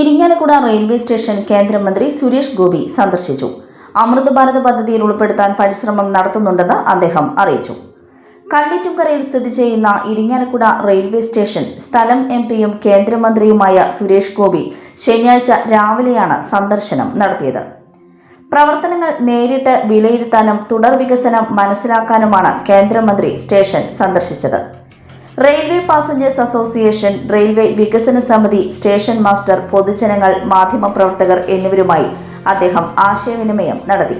Irinjalakuda railway station കേന്ദ്രമന്ത്രി സുരേഷ് ഗോപി സന്ദർശിച്ചു. അമൃത് ഭാരത് പദ്ധതിയിൽ ഉൾപ്പെടുത്താൻ പരിശ്രമം നടത്തുന്നുണ്ടെന്ന് അദ്ദേഹം അറിയിച്ചു. കള്ളിറ്റുംകരയിൽ സ്ഥിതി ചെയ്യുന്ന ഇരിങ്ങാലക്കുട റെയിൽവേ സ്റ്റേഷൻ സ്ഥലം എം പിയും കേന്ദ്രമന്ത്രിയുമായ സുരേഷ് ഗോപി ശനിയാഴ്ച രാവിലെയാണ് സന്ദർശനം നടത്തിയത്. പ്രവർത്തനങ്ങൾ നേരിട്ട് വിലയിരുത്താനും തുടർ വികസനം മനസ്സിലാക്കാനുമാണ് കേന്ദ്രമന്ത്രി സ്റ്റേഷൻ സന്ദർശിച്ചത്. റെയിൽവേ പാസഞ്ചേഴ്സ് അസോസിയേഷൻ റെയിൽവേ വികസന സമിതി സ്റ്റേഷൻ മാസ്റ്റർ പൊതുജനങ്ങൾ മാധ്യമപ്രവർത്തകർ എന്നിവരുമായി അദ്ദേഹം ആശയവിനിമയം നടത്തി.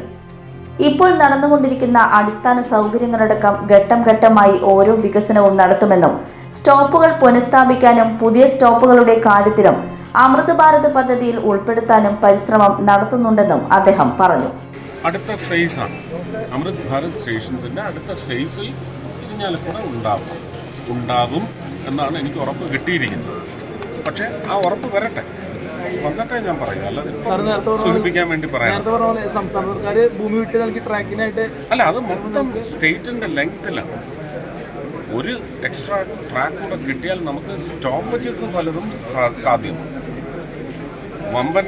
ഇപ്പോൾ നടന്നുകൊണ്ടിരിക്കുന്ന അടിസ്ഥാന സൗകര്യങ്ങളടക്കം ഘട്ടം ഘട്ടമായി ഓരോ വികസനവും നടത്തുമെന്നും സ്റ്റോപ്പുകൾ പുനഃസ്ഥാപിക്കാനും പുതിയ സ്റ്റോപ്പുകളുടെ കാര്യത്തിലും അമൃത് ഭാരത് പദ്ധതിയിൽ ഉൾപ്പെടുത്താനും പരിശ്രമം നടത്തുന്നുണ്ടെന്നും അദ്ദേഹം പറഞ്ഞു. അടുത്ത ഫേസ് ആണ്. അമൃത് ഭാരത് സ്റ്റേഷൻസിന്റെ അടുത്ത ഫേസിൽ ഇരിഞ്ഞാലക്കുട ഉണ്ടാവും. ഉണ്ടാകും എന്നാണ് എനിക്ക് ഉറപ്പ് കിട്ടിയിരിക്കുന്നത്. പക്ഷേ ആ ഉറപ്പ് വരട്ടെ. വന്നിട്ടേ ഞാൻ പറയൂ അല്ലാതെ സൂചിപ്പിക്കാൻ വേണ്ടി പറയാം. സംസ്ഥാന സർക്കാർ ഭൂമി വിട്ട് നൽകി ട്രാക്കിനായിട്ട് അല്ല അത് മൊത്തം സ്റ്റേറ്റിന്റെ ലെങ്ത്തിലാണ്. ഒരു എക്സ്ട്രാ ട്രാക്ക് കൂടെ കിട്ടിയാൽ നമുക്ക് സ്റ്റോപ്പേജസ് പലതും സാധ്യം. സാധ്യമാണ് വമ്പൻ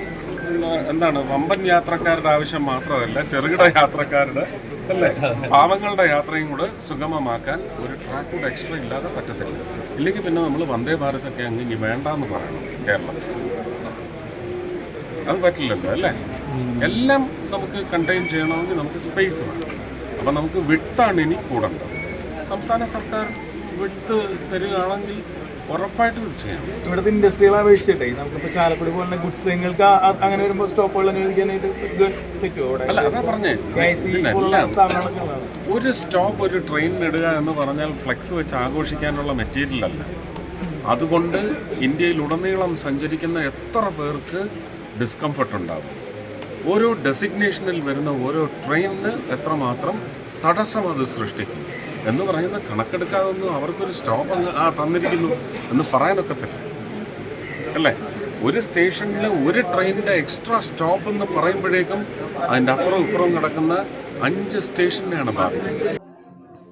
എന്താണ് വമ്പൻ യാത്രക്കാരുടെ ആവശ്യം മാത്രമല്ല ചെറുകിട യാത്രക്കാരുടെ പാവങ്ങളുടെ യാത്രയും കൂടെ സുഗമമാക്കാൻ ഒരു ട്രാക്ക് കൂടെ എക്സ്ട്രാ ഇല്ലാതെ പറ്റത്തില്ല. ഇല്ലെങ്കിൽ പിന്നെ നമ്മൾ വന്ദേ ഭാരതൊക്കെ അങ്ങ് ഇനി വേണ്ടെന്ന് പറയണം കേരളം. അത് പറ്റില്ലല്ലോ അല്ലേ? എല്ലാം നമുക്ക് കണ്ടെയ്ൻ ചെയ്യണമെങ്കിൽ നമുക്ക് സ്പേസ് വേണം. അപ്പം നമുക്ക് വിട്ടാണ് ഇനി കൂടേണ്ടത്. സംസ്ഥാന സർക്കാർ വിട്ട് തരികയാണെങ്കിൽ ഉറപ്പായിട്ടും ഇത് ചെയ്യണം ഇവിടുത്തെ ഇൻഡസ്ട്രികളെ അപേക്ഷിച്ചിട്ടേ നമുക്കിപ്പോൾ ചാലക്കുടി പോലെ ഗുഡ്സ് ട്രെയിനുകൾക്ക് അങ്ങനെ വരുമ്പോൾ സ്റ്റോപ്പുകൾ അനുവദിക്കാനായിട്ട് പറ്റുമോ ഇവിടെ ഒരു സ്റ്റോപ്പ് ഒരു ട്രെയിൻ ഇടുക എന്ന് പറഞ്ഞാൽ ഫ്ലെക്സ് വെച്ച് ആഘോഷിക്കാനുള്ള മെറ്റീരിയൽ അല്ല. അതുകൊണ്ട് ഇന്ത്യയിലുടനീളം സഞ്ചരിക്കുന്ന എത്ര പേർക്ക് ഡിസ്കംഫർട്ട് ഉണ്ടാകും ഓരോ ഡെസിഗ്നേഷനിൽ വരുന്ന ഓരോ ട്രെയിനിന് എത്രമാത്രം തടസ്സം അത് സൃഷ്ടിക്കും? എന്ന് പറയുന്ന കണക്കെടുക്കാതൊന്നും അവർക്കൊരു സ്റ്റോപ്പ് അങ്ങ് ആ തന്നിരിക്കുന്നു എന്ന് പറയാനൊക്കത്തില്ല. അല്ലേ? ഒരു സ്റ്റേഷനിൽ ഒരു ട്രെയിനിന്റെ എക്സ്ട്രാ സ്റ്റോപ്പ് എന്ന് പറയുമ്പോഴേക്കും അതിന്റെ അപ്പുറം ഇപ്പുറം കിടക്കുന്ന അഞ്ച് സ്റ്റേഷനെയാണ് ബാധിക്കുന്നത്.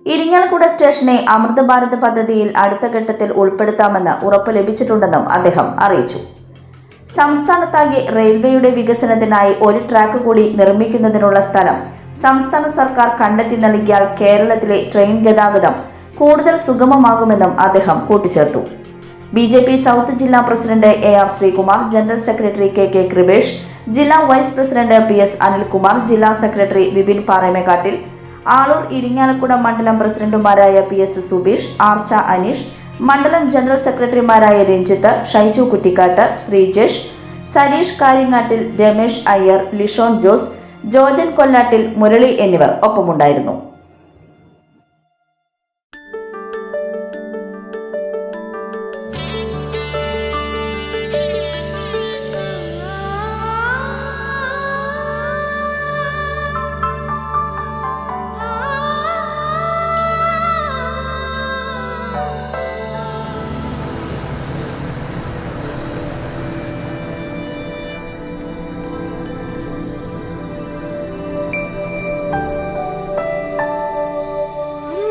ഇരിങ്ങാലക്കുട സ്റ്റേഷനെ അമൃത ഭാരത് പദ്ധതിയിൽ അടുത്ത ഘട്ടത്തിൽ ഉൾപ്പെടുത്താമെന്ന് ഉറപ്പ് ലഭിച്ചിട്ടുണ്ടെന്നും അദ്ദേഹം അറിയിച്ചു. സംസ്ഥാനത്താകെ റെയിൽവേയുടെ വികസനത്തിനായി ഒരു ട്രാക്ക് കൂടി നിർമ്മിക്കുന്നതിനുള്ള സ്ഥലം സംസ്ഥാന സർക്കാർ കണ്ടെത്തി നൽകിയാൽ കേരളത്തിലെ ട്രെയിൻ ഗതാഗതം കൂടുതൽ സുഗമമാകുമെന്നും അദ്ദേഹം കൂട്ടിച്ചേർത്തു. ബി ജെ പി സൗത്ത് ജില്ലാ president A R Sreekumar general secretary K K Krupesh ജില്ലാ vice president P S Anilkumar ജില്ലാ സെക്രട്ടറി വിപിൻ പാറമേക്കാട്ടിൽ ആളൂർ ഇരിങ്ങാലക്കുട മണ്ഡലം പ്രസിഡന്റുമാരായ പി എസ് സുബീഷ് ആർച്ച അനീഷ് മണ്ഡലം ജനറൽ സെക്രട്ടറിമാരായ രഞ്ജിത്ത് ഷൈജു കുറ്റിക്കാട്ട് ശ്രീജേഷ് സരീഷ് കാര്യങ്ങാട്ടിൽ രമേശ് അയ്യർ ലിഷോൺ ജോസ് ജോജൻ കൊല്ലാട്ടിൽ മുരളി എന്നിവർ ഒപ്പമുണ്ടായിരുന്നു